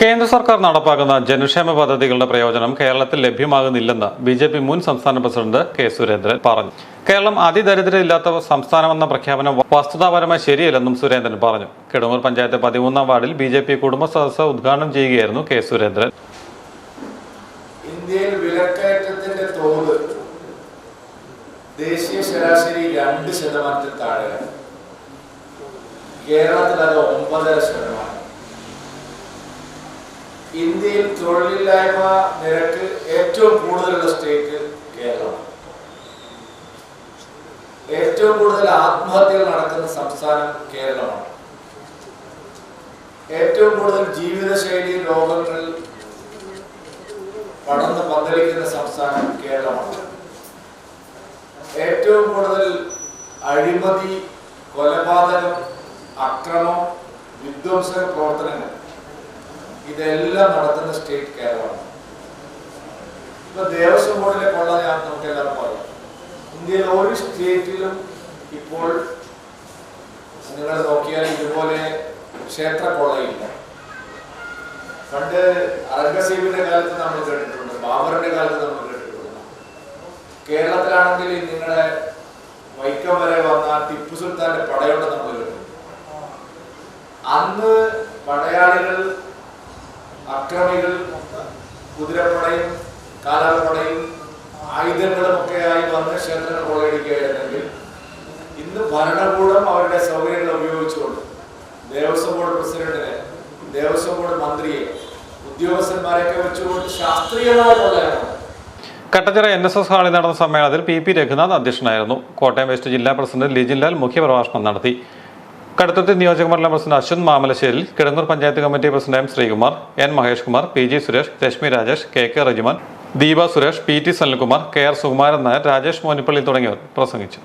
കേന്ദ്ര സർക്കാർ നടപ്പാക്കുന്ന ജനക്ഷേമ പദ്ധതികളുടെ പ്രയോജനം കേരളത്തിൽ ലഭ്യമാകുന്നില്ലെന്ന് ബി ജെ പി മുൻ സംസ്ഥാന പ്രസിഡന്റ് കെ സുരേന്ദ്രൻ പറഞ്ഞു. കേരളം അതിദരിദ്രയില്ലാത്ത സംസ്ഥാനമെന്ന പ്രഖ്യാപനം വസ്തുതാപരമായി ശരിയല്ലെന്നും സുരേന്ദ്രൻ പറഞ്ഞു. കിടമൂർ പഞ്ചായത്ത് പതിമൂന്നാം വാർഡിൽ ബി ജെ പി കുടുംബ സദസ്സ് ഉദ്ഘാടനം ചെയ്യുകയായിരുന്നു കെ സുരേന്ദ്രൻ. ഇന്ത്യയിൽ തോത് ദേശീയ ശരാശരി രണ്ട് ശതമാനത്തിൽ താഴെയാണ്. കേരളത്തിൽ അത് ഒമ്പതര ഇന്ത്യയിൽ തൊഴിലില്ലായ്മ നിരക്ക് ഏറ്റവും കൂടുതലുള്ള സ്റ്റേറ്റ് കേരളമാണ് ഏറ്റവും കൂടുതൽ ആത്മഹത്യകൾ നടക്കുന്ന സംസ്ഥാനം കേരളമാണ്. ഏറ്റവും കൂടുതൽ ജീവിതശൈലി രോഗങ്ങൾ പടർന്ന് പന്തലിക്കുന്ന സംസ്ഥാനം കേരളമാണ്. ഏറ്റവും കൂടുതൽ അഴിമതി കൊലപാതകം അക്രമം വിധ്വംസക പ്രവർത്തനങ്ങൾ ഇതെല്ലാം നടത്തുന്ന സ്റ്റേറ്റ് കേരളമാണ്. ഇപ്പൊ ദേവസ്വം ബോർഡിലെ കൊള്ള ഞാൻ നമുക്ക് എല്ലാവർക്കും അറിയാം ഇന്ത്യയിൽ ഒരു സ്റ്റേറ്റിലും ഇപ്പോൾ നിങ്ങൾ നോക്കിയാൽ ഇതുപോലെ ക്ഷേത്ര കൊള്ളയില്ല. പണ്ട് അറംഗസീബിന്റെ കാലത്ത് നമ്മൾ കേട്ടിട്ടുണ്ട് ബാബറിന്റെ കാലത്ത് നമ്മൾ കേട്ടിട്ടുണ്ട്. കേരളത്തിലാണെങ്കിൽ നിങ്ങളുടെ വൈക്കം വരെ വന്ന ടിപ്പു സുൽത്താന്റെ പടയോട്ടം നമ്മൾ കേട്ടിട്ടുണ്ട്. അന്ന് പടയാളികൾ അക്രമികൾ കുതിരപ്പടയും കാലാൾപ്പടയും ആയുധങ്ങളും ഒക്കെയായി വന്ന് ക്ഷേത്രങ്ങൾ കൊള്ളയടിക്കുകയായിരുന്നെങ്കിൽ ഇന്ന് ഭരണകൂടം അവരുടെ സൗകര്യങ്ങൾ ഉപയോഗിച്ചുകൊണ്ട് ദേവസ്വം ബോർഡ് പ്രസിഡന്റിനെ ദേവസ്വം ബോർഡ് മന്ത്രിയെ ഉദ്യോഗസ്ഥന്മാരെയൊക്കെ വെച്ചുകൊണ്ട് ശാസ്ത്രീയമായ കൊള്ളയാണ് കട്ടച്ചിറ എൻ എസ് എസ് ഹാളിൽ നടന്ന സമ്മേളനത്തിൽ പി പി രഘുനാഥ് അധ്യക്ഷനായിരുന്നു. കോട്ടയം വെസ്റ്റ് ജില്ലാ പ്രസിഡന്റ് ലിജിൻ ലാൽ മുഖ്യപ്രഭാഷണം നടത്തി. കടുത്തുരുത്തി നിയോജകമണ്ഡലം president Ashwanth Mamalasseril Kidangoor panchayat committee president M Sreekumar N Mahesh Kumar P G Suresh Reshmi Rajesh K K Rejiman Deepa Suresh P T Sanilkumar K R Sukumaran Nair Rajesh Monippally തുടങ്ങിയവർ പ്രസംഗിച്ചു.